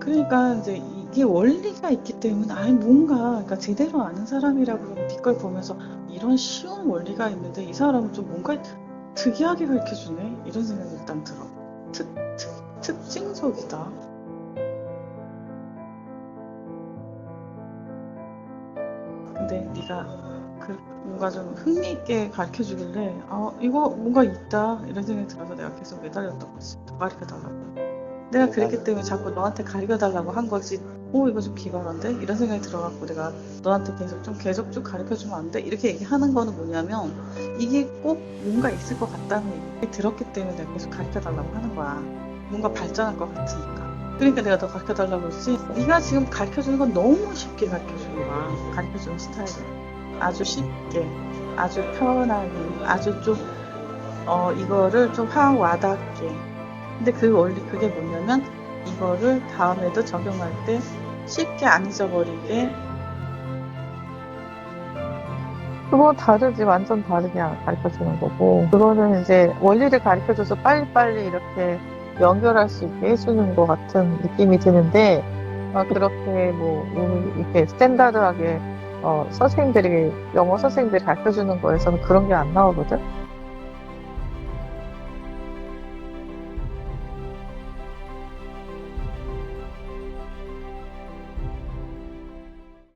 그러니까 이제 이게 원리가 있기 때문에 아니 뭔가 그러니까 제대로 아는 사람이라고 이걸 보면서 이런 쉬운 원리가 있는데 이 사람은 좀 뭔가 특이하게 가르쳐 주네 이런 생각이 일단 들어. 특, 특, 특징적이다. 근데 네가 그 뭔가 좀 흥미있게 가르쳐 주길래 아 이거 뭔가 있다 이런 생각이 들어서 내가 계속 매달렸던 거지 더 가르쳐 달라고 내가 그랬기 때문에 자꾸 너한테 가르쳐 달라고 한 거지. 어 이거 좀 기발한데? 이런 생각이 들어갖고 내가 너한테 계속 좀 계속 쭉 가르쳐 주면 안 돼? 이렇게 얘기하는 거는 뭐냐면 이게 꼭 뭔가 있을 것 같다는 얘기 들었기 때문에 내가 계속 가르쳐 달라고 하는 거야. 뭔가 발전할 것 같으니까. 그러니까 내가 더 가르쳐 달라고 했지. 네가 지금 가르쳐 주는 건 너무 쉽게 가르쳐 주는 거야. 가르쳐 주는 스타일을. 아주 쉽게, 아주 편하게, 아주 좀, 어, 이거를 좀 확 와닿게. 근데 그 원리, 그게 뭐냐면, 이거를 다음에도 적용할 때 쉽게 안 잊어버리게, 그거 다르지. 완전 다르게 가르쳐 주는 거고. 그거는 이제 원리를 가르쳐 줘서 빨리빨리 이렇게 연결할 수 있게 해주는 것 같은 느낌이 드는데 어, 그렇게 뭐 음, 이렇게 스탠다드하게 어, 선생님들이 영어 선생님들이 가르쳐 주는 거에서는 그런 게 안 나오거든